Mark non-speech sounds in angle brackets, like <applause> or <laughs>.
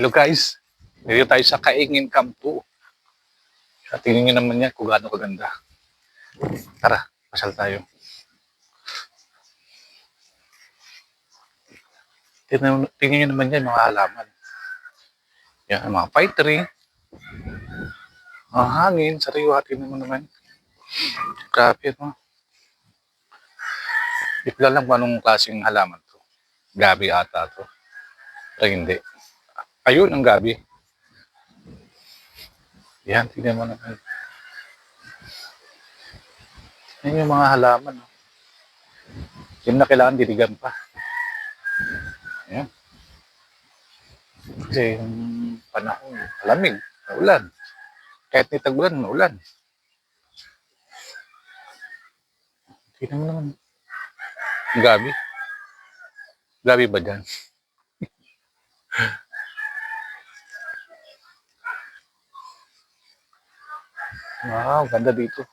Hello guys, dito tayo sa Kaingin Camp 2. At tingnan nyo naman yan kung gaano kaganda. Tara, pasal tayo. Tingnan, tingnan nyo naman yan mga halaman. Yan, mga pine tree. Ang hangin, sariwa, tingnan mo naman. Grabe, no? Hindi ko alam kung anong klaseng halaman to. Gabi ata to. Pero hindi. Ayun ang gabi. Yan, tingnan mo naman. Yan yung mga halaman. No? Yung na kailangan diligan pa. Yan. Kasi yung panahon, malamig, maulan. Kahit ni tag-ulan, maulan. Tingnan mo naman. Gabi. Gabi ba dyan? <laughs> Wow, ganda dito.